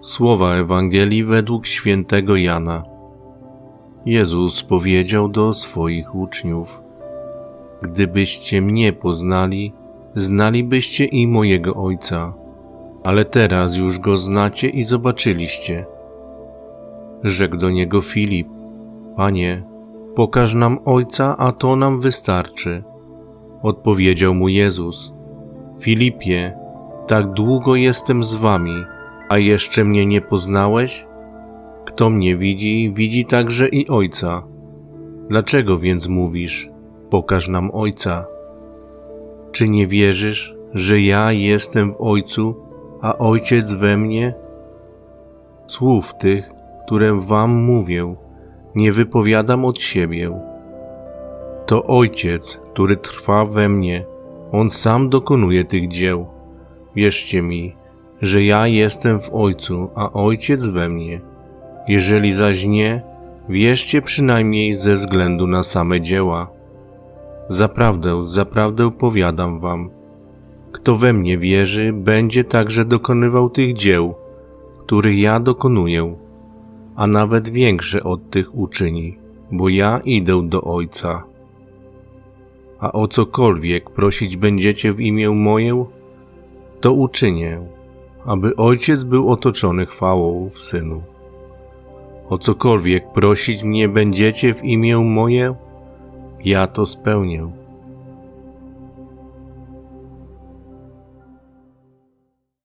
Słowa Ewangelii według świętego Jana. Jezus powiedział do swoich uczniów: Gdybyście mnie poznali, znalibyście i mojego Ojca, ale teraz już go znacie i zobaczyliście. Rzekł do niego Filip: Panie, pokaż nam Ojca, a to nam wystarczy. Odpowiedział mu Jezus: Filipie, tak długo jestem z wami, a jeszcze mnie nie poznałeś? Kto mnie widzi, widzi także i Ojca. Dlaczego więc mówisz: Pokaż nam Ojca? Czy nie wierzysz, że ja jestem w Ojcu, a Ojciec we mnie? Słów tych, które wam mówię, nie wypowiadam od siebie. To Ojciec, który trwa we mnie, On sam dokonuje tych dzieł. Wierzcie mi, że ja jestem w Ojcu, a Ojciec we mnie. Jeżeli zaś nie, wierzcie przynajmniej ze względu na same dzieła. Zaprawdę, zaprawdę powiadam wam, kto we mnie wierzy, będzie także dokonywał tych dzieł, których ja dokonuję, a nawet większe od tych uczyni, bo ja idę do Ojca. A o cokolwiek prosić będziecie w imię moje, to uczynię, aby Ojciec był otoczony chwałą w Synu. O cokolwiek prosić mnie będziecie w imię moje, ja to spełnię.